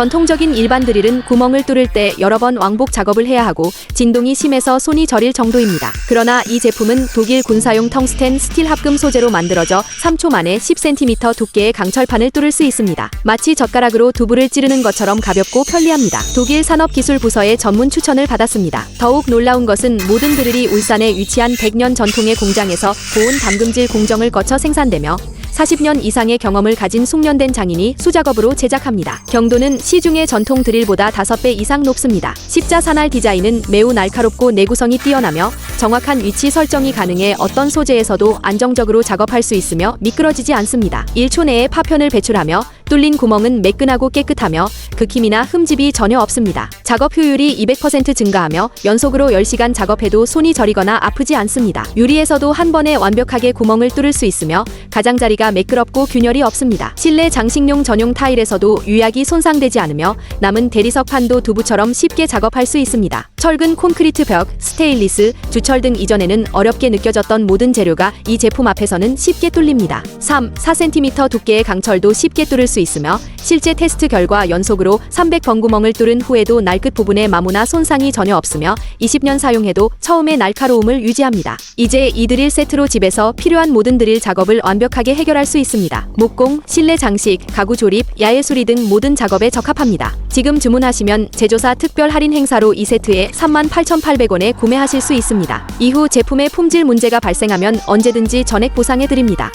전통적인 일반 드릴은 구멍을 뚫을 때 여러 번 왕복 작업을 해야 하고 진동이 심해서 손이 저릴 정도입니다. 그러나 이 제품은 독일 군사용 텅스텐 스틸 합금 소재로 만들어져 3초 만에 10cm 두께의 강철판을 뚫을 수 있습니다. 마치 젓가락으로 두부를 찌르는 것처럼 가볍고 편리합니다. 독일 산업기술부서의 전문 추천을 받았습니다. 더욱 놀라운 것은 모든 드릴이 울산에 위치한 100년 전통의 공장에서 고온 담금질 공정을 거쳐 생산되며 40년 이상의 경험을 가진 숙련된 장인이 수작업으로 제작합니다. 경도는 시중의 전통 드릴보다 5배 이상 높습니다. 십자 산할 디자인은 매우 날카롭고 내구성이 뛰어나며 정확한 위치 설정이 가능해 어떤 소재에서도 안정적으로 작업할 수 있으며 미끄러지지 않습니다. 1초 내에 파편을 배출하며 뚫린 구멍은 매끈하고 깨끗하며 극힘이나 흠집이 전혀 없습니다. 작업 효율이 200% 증가하며 연속으로 10시간 작업해도 손이 저리거나 아프지 않습니다. 유리에서도 한 번에 완벽하게 구멍을 뚫을 수 있으며 가장자리가 매끄럽고 균열이 없습니다. 실내 장식용 전용 타일에서도 유약이 손상되지 않으며 남은 대리석 판도 두부처럼 쉽게 작업할 수 있습니다. 철근 콘크리트 벽, 스테인리스, 주철 등 이전에는 어렵게 느껴졌던 모든 재료가 이 제품 앞에서는 쉽게 뚫립니다. 3, 4cm 두께의 강철도 쉽게 뚫을 수 있으며 실제 테스트 결과 연속으로 300번 구멍을 뚫은 후에도 날끝 부분에 마모나 손상이 전혀 없으며 20년 사용해도 처음의 날카로움을 유지합니다. 이제 이 드릴 세트로 집에서 필요한 모든 드릴 작업을 완벽하게 해결할 수 있습니다. 목공, 실내 장식, 가구 조립, 야외 수리 등 모든 작업에 적합합니다. 지금 주문하시면 제조사 특별 할인 행사로 이 세트에 38,800원에 구매하실 수 있습니다. 이후 제품의 품질 문제가 발생하면 언제든지 전액 보상해 드립니다.